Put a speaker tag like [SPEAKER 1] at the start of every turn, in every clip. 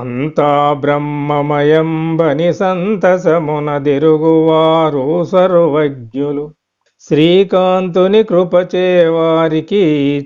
[SPEAKER 1] అంతా బ్రహ్మమయంబని సంతసమునదిరుగువారు సర్వజ్ఞులు శ్రీకాంతుని కృపచే వారికి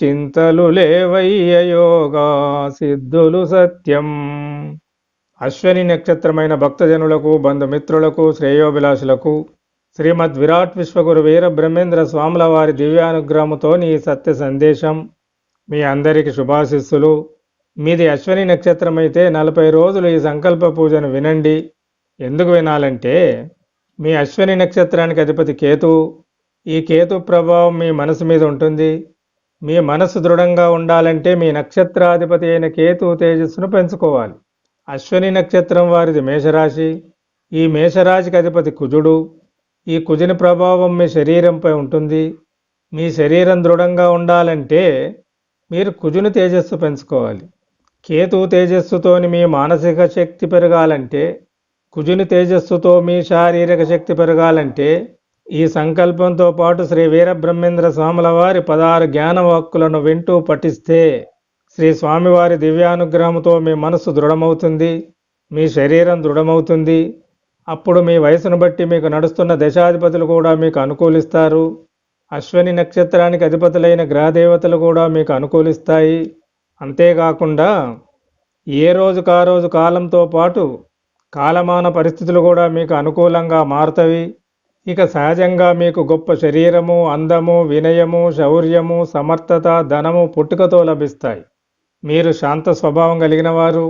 [SPEAKER 1] చింతలు లేవయ్య యోగా సిద్ధులు సత్యం అశ్వని నక్షత్రమైన భక్తజనులకు బంధుమిత్రులకు శ్రేయోభిలాషులకు శ్రీమద్ విరాట్ విశ్వగురు వీర బ్రహ్మేంద్ర స్వాముల వారి దివ్యానుగ్రహముతో నీ సత్య సందేశం మీ అందరికీ శుభాశిస్సులు మీది అశ్వని నక్షత్రం అయితే నలభై రోజులు ఈ సంకల్ప పూజను వినండి ఎందుకు వినాలంటే మీ అశ్వని నక్షత్రానికి అధిపతి కేతు ఈ కేతు ప్రభావం మీ మనసు మీద ఉంటుంది మీ మనసు దృఢంగా ఉండాలంటే మీ నక్షత్రాధిపతి అయిన కేతు తేజస్సును పెంచుకోవాలి అశ్వని నక్షత్రం వారిది మేషరాశి ఈ మేషరాశికి అధిపతి కుజుడు ఈ కుజుని ప్రభావం మీ శరీరంపై ఉంటుంది మీ శరీరం దృఢంగా ఉండాలంటే మీరు కుజుని తేజస్సు పెంచుకోవాలి కేతు తేజస్సుతోని మీ మానసిక శక్తి పెరగాలంటే కుజుని తేజస్సుతో మీ శారీరక శక్తి పెరగాలంటే ఈ సంకల్పంతో పాటు శ్రీ వీరబ్రహ్మేంద్ర స్వాముల వారి పదహారు జ్ఞాన హక్కులను వింటూ పఠిస్తే శ్రీ స్వామివారి దివ్యానుగ్రహంతో మీ మనసు దృఢమవుతుంది మీ శరీరం దృఢమవుతుంది అప్పుడు మీ వయసును బట్టి మీకు నడుస్తున్న దశాధిపతులు కూడా మీకు అనుకూలిస్తారు అశ్వని నక్షత్రానికి అధిపతులైన గ్రహదేవతలు కూడా మీకు అనుకూలిస్తాయి అంతేకాకుండా ఏ రోజు కా రోజు కాలంతో పాటు కాలమాన పరిస్థితులు కూడా మీకు అనుకూలంగా మారుతవి ఇక సహజంగా మీకు గొప్ప శరీరము అందము వినయము శౌర్యము సమర్థత ధనము పుట్టుకతో లభిస్తాయి మీరు శాంత స్వభావం కలిగిన వారు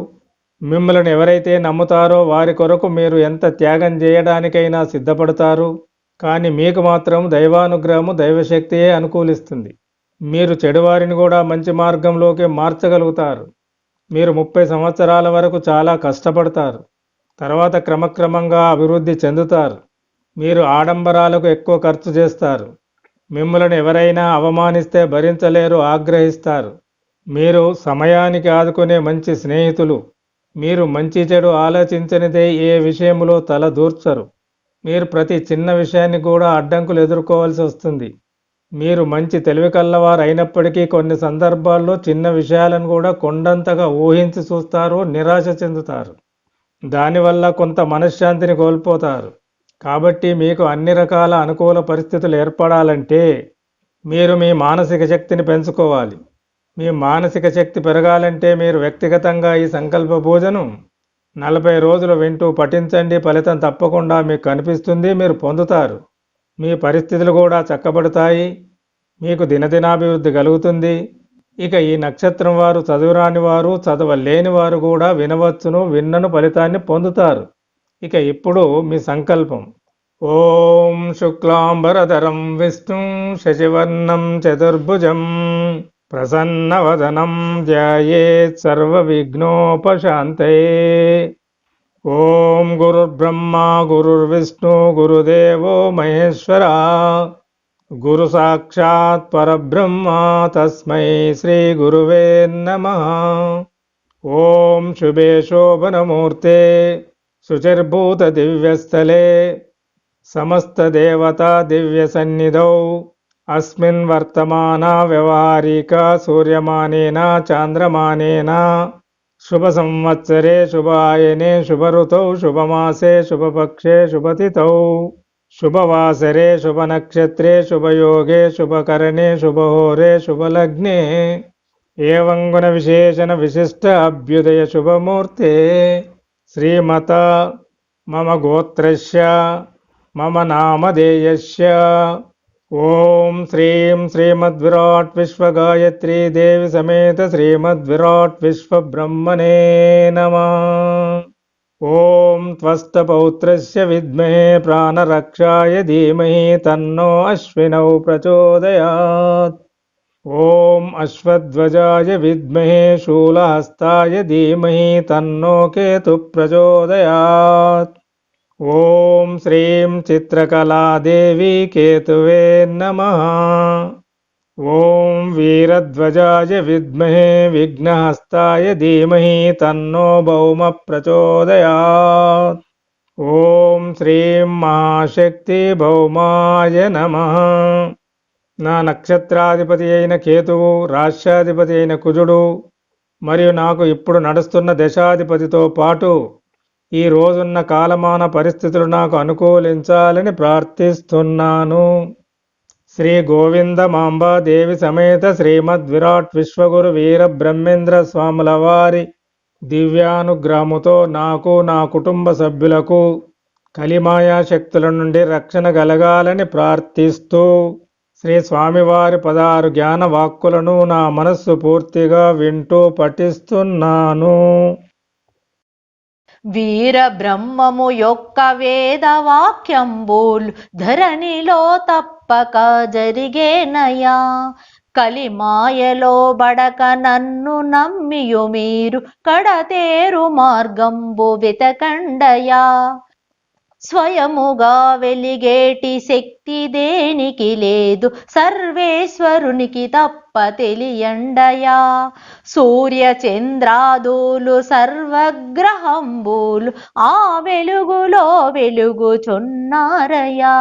[SPEAKER 1] మిమ్మల్ని ఎవరైతే నమ్ముతారో వారి కొరకు మీరు ఎంత త్యాగం చేయడానికైనా సిద్ధపడతారు కానీ మీకు మాత్రం దైవానుగ్రహము దైవశక్తియే అనుకూలిస్తుంది మీరు చెడువారిని కూడా మంచి మార్గంలోకి మార్చగలుగుతారు మీరు ముప్పై సంవత్సరాల వరకు చాలా కష్టపడతారు తర్వాత క్రమక్రమంగా అభివృద్ధి చెందుతారు మీరు ఆడంబరాలకు ఎక్కువ ఖర్చు చేస్తారు మిమ్మల్ని ఎవరైనా అవమానిస్తే భరించలేరు ఆగ్రహిస్తారు మీరు సమయానికి ఆదుకునే మంచి స్నేహితులు మీరు మంచి చెడు ఆలోచించనిదే ఏ విషయంలో తల దూర్చరు మీరు ప్రతి చిన్న విషయాన్ని కూడా అడ్డంకులు ఎదుర్కోవాల్సి వస్తుంది మీరు మంచి తెలివి కల్లవారు అయినప్పటికీ కొన్ని సందర్భాల్లో చిన్న విషయాలను కూడా కొండంతగా ఊహించి చూస్తారు నిరాశ చెందుతారు దానివల్ల కొంత మనశ్శాంతిని కోల్పోతారు కాబట్టి మీకు అన్ని రకాల అనుకూల పరిస్థితులు ఏర్పడాలంటే మీరు మీ మానసిక శక్తిని పెంచుకోవాలి మీ మానసిక శక్తి పెరగాలంటే మీరు వ్యక్తిగతంగా ఈ సంకల్ప పూజను నలభై రోజులు వింటూ పఠించండి ఫలితం తప్పకుండా మీకు కనిపిస్తుంది మీరు పొందుతారు మీ పరిస్థితులు కూడా చక్కబడతాయి మీకు దినదినాభివృద్ధి కలుగుతుంది ఇక ఈ నక్షత్రం వారు చదువురాని వారు చదవలేని వారు కూడా వినవచ్చును విన్నను ఫలితాన్ని పొందుతారు ఇక ఇప్పుడు మీ సంకల్పం
[SPEAKER 2] ఓం శుక్లాంబరధరం విష్ణు శశివర్ణం చతుర్భుజం ప్రసన్నవదనం ధ్యాయేత్ సర్వ విఘ్నోపశాంతే ఓం గురుర్బ్రహ్మ గురుర్విష్ణు గురుదేవో మహేశ్వర గురు సాక్షాత్ పరబ్రహ్మ తస్మై శ్రీ గురువే నమ ఓం శుభే శోభనమూర్తే శుచిర్భూత దివ్యస్థలే సమస్త దేవతా దివ్య సన్నిధౌ అస్మిన్ వర్తమాన వ్యవహారిక సూర్యమానేన చాంద్రమానేన शुभसंवत्सरे शुभायने शुभऋतौ शुभमासे शुभपक्षे शुभतिथौ शुभवासरे शुभनक्षत्रे शुभयोगे शुभकरणे शुभहोरे शुभलग्ने एवङ्गुणविशेषणविशिष्ट अभ्युदयशुभमूर्ते श्रीमता मम गोत्रस्य मम नामधेयस्य ॐ श्रीं श्रीमद्विराट् समेत श्रीमद्विराट् विश्वब्रह्मणे नमः ॐ त्वस्तपौत्रस्य विद्महे प्राणरक्षाय धीमहि तन्नो अश्विनौ प्रचोदयात् ॐ अश्वध्वजाय विद्महे शूलहस्ताय धीमहि तन्नो केतुः प्रचोदयात् ॐ श्रीं चित्रकलादेवी केतुवे नमः ॐ वीरध्वजाय विद्महे विघ्नहस्ताय धीमहि तन्नो भौमप्रचोदयात् ॐ श्रीं महाशक्तिभौमाय नमः నా నక్షత్రాధిపతి అయిన కేతువు రాష్ట్రాధిపతి అయిన కుజుడు మరియు నాకు ఇప్పుడు నడుస్తున్న దశాధిపతితో పాటు ఈ రోజున్న కాలమాన పరిస్థితులు నాకు అనుకూలించాలని ప్రార్థిస్తున్నాను శ్రీ గోవింద మాంబాదేవి సమేత శ్రీమద్ విరాట్ విశ్వగురు వీర బ్రహ్మేంద్ర స్వాముల వారి దివ్యానుగ్రహముతో నాకు నా కుటుంబ సభ్యులకు కలిమాయా శక్తుల నుండి రక్షణ కలగాలని ప్రార్థిస్తూ శ్రీ స్వామివారి పదహారు జ్ఞాన వాక్కులను నా మనస్సు పూర్తిగా వింటూ పఠిస్తున్నాను
[SPEAKER 3] వీరబ్రహ్మము యొక్క వేదవాక్యంబూల్ ధరణిలో తప్పక జరిగేనయా కలిమాయలో బడక నన్ను నమ్మియు మీరు కడతేరు మార్గంబు వితకండయా స్వయముగా వెలిగేటి శక్తి దేనికి లేదు సర్వేశ్వరునికి తప్ప తెలియండయా సూర్య చంద్రాదులు సర్వగ్రహంబులు ఆ వెలుగులో వెలుగుచున్నారయా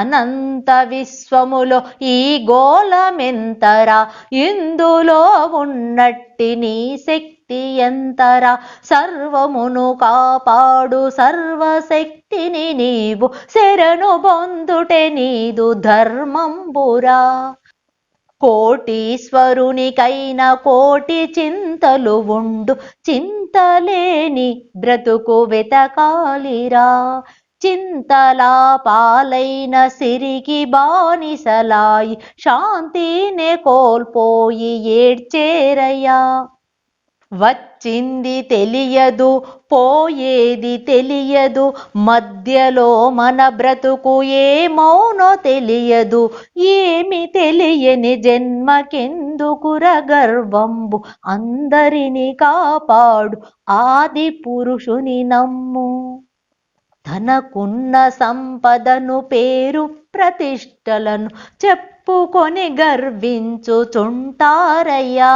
[SPEAKER 3] అనంత విశ్వములో ఈ గోళమెంతరా ఇందులో ఉన్నట్టి నీ శక్తి శక్తి ఎంతరా సర్వమును కాపాడు సర్వశక్తిని నీవు శరణు బొందుటే నీదు బురా కోటీశ్వరునికైన కోటి చింతలు ఉండు చింతలేని బ్రతుకు వెతకాలిరా చింతలా పాలైన సిరికి బానిసలాయి శాంతినే కోల్పోయి ఏడ్చేరయ్యా వచ్చింది తెలియదు పోయేది తెలియదు మధ్యలో మన బ్రతుకు ఏమౌనో తెలియదు ఏమి తెలియని జన్మకెందుకుర గర్వంబు అందరిని కాపాడు ఆది పురుషుని నమ్ము తనకున్న సంపదను పేరు ప్రతిష్టలను చెప్పుకొని గర్వించుచుంటారయ్యా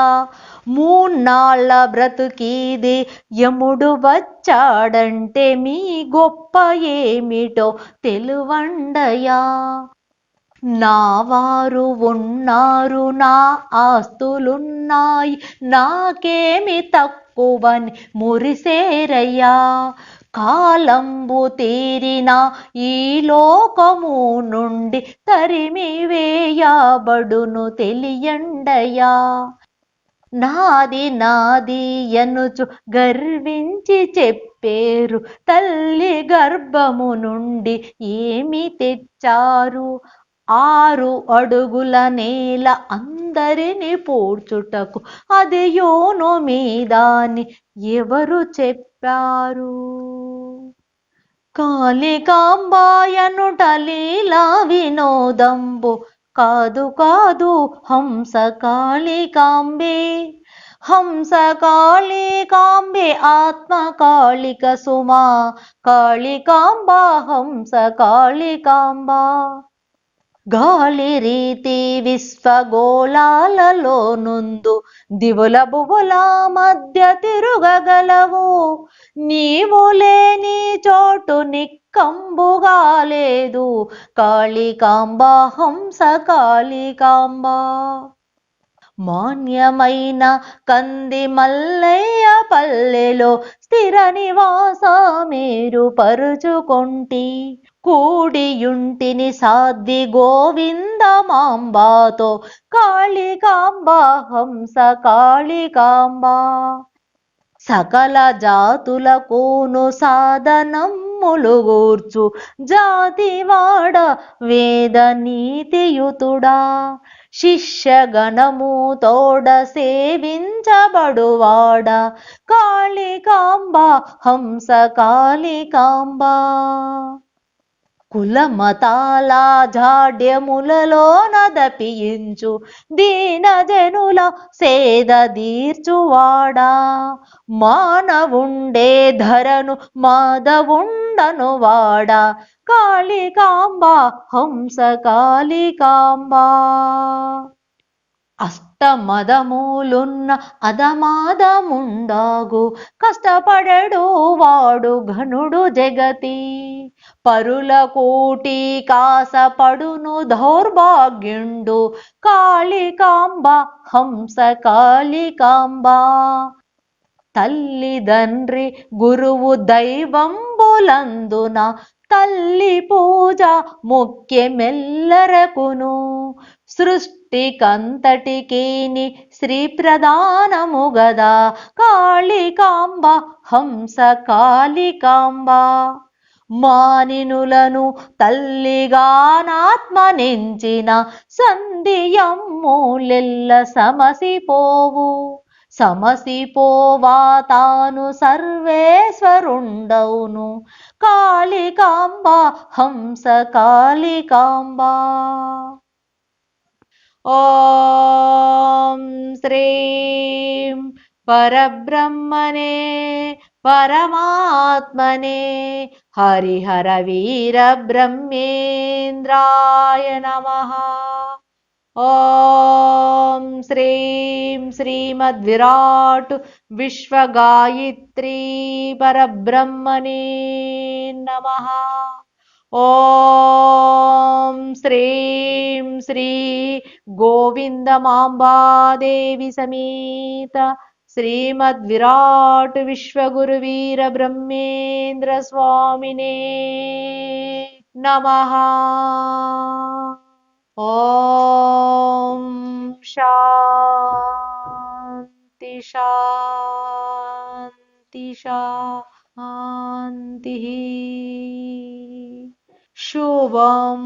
[SPEAKER 3] మూన్నాళ్ళ బ్రతుకీది యముడు వచ్చాడంటే మీ గొప్ప ఏమిటో తెలువండయా నా వారు ఉన్నారు నా ఆస్తులున్నాయి నాకేమి తక్కువని మురిసేరయ్యా కాలంబు తీరిన ఈ లోకము నుండి తరిమి వేయబడును తెలియండయా నాది నాది ఎనుచు గర్వించి చెప్పేరు తల్లి గర్భము నుండి ఏమి తెచ్చారు ఆరు అడుగుల నేల అందరిని పూడ్చుటకు అది యోను మీదాని ఎవరు చెప్పారు కాళికాంబాయనుట లీలా వినోదంబు కాదు కాదు హంస కాళికాంబే హంస కాళికాంబే ఆత్మ కాళిక సుమా కాళికాంబా హంస కాళికాంబా గాలి రీతి నుందు దివుల భువుల మధ్య తిరుగగలవు నీవు లేని చోటు నిక్కంబుగా లేదు కాళికాంబా హంస కాళికాంబా మాన్యమైన కంది మల్లయ్య పల్లెలో స్థిర నివాస మీరు పరుచుకొంటి ಕೂಡಿಯುಂಟಿನಿ ಸಾಧ್ವಿ ಗೋವಿಂದ ಮಾಂಬಾತೋ ಕಾಳಿಕಾಂಬಾ ಹಂಸ ಕಾಳಿಕಾಂಬಾ సకల జాతులకును సాధనం ములుగూర్చు జాతివాడ వేద నీతియుతుడా శిష్యగణము తోడ సేవించబడువాడ కాళికాంబ హంస కాళికాంబ కులమతాల నదపించు దీన జనుల సేద తీర్చువాడా మానవుండే ధరను మాధవుండను వాడా కాళికాంబ హంస కాళికాంబ అష్టమదములున్న అదమాదముండాగు కష్టపడడు వాడు ఘనుడు జగతి పరుల కోటి కాసపడును దౌర్భాగ్యుండు కాళికాంబ హంస కాళికాంబ తల్లి తండ్రి గురువు దైవంబులందున తల్లి పూజ ముఖ్యమెల్లరకును సృష్టికంతటికీని శ్రీ ప్రధానము గదా కాళికాంబ హంస కాళికాంబ మానినులను తల్లిగానాత్మనించిన సంధియమ్ములెల్ల సమసిపోవు సమసిపోవా తాను సర్వేశ్వరుండౌను కాళికాంబ హంస కాళికాంబ ఓం శ్రీం పరబ్రహ్మణే परमात्मने हरिहरवीरब्रह्मेन्द्राय नमः ॐ श्रीं श्रीमद्विराट् विश्वगायत्री परब्रह्मणे नमः ॐ श्रीं श्री गोविन्दमाम्बादेवी समीत श्रीमद्विराट् विश्वगुरुवीरब्रह्मेन्द्रस्वामिने नमः ॐ शान्ति शान्ति शान्तिः शुभम्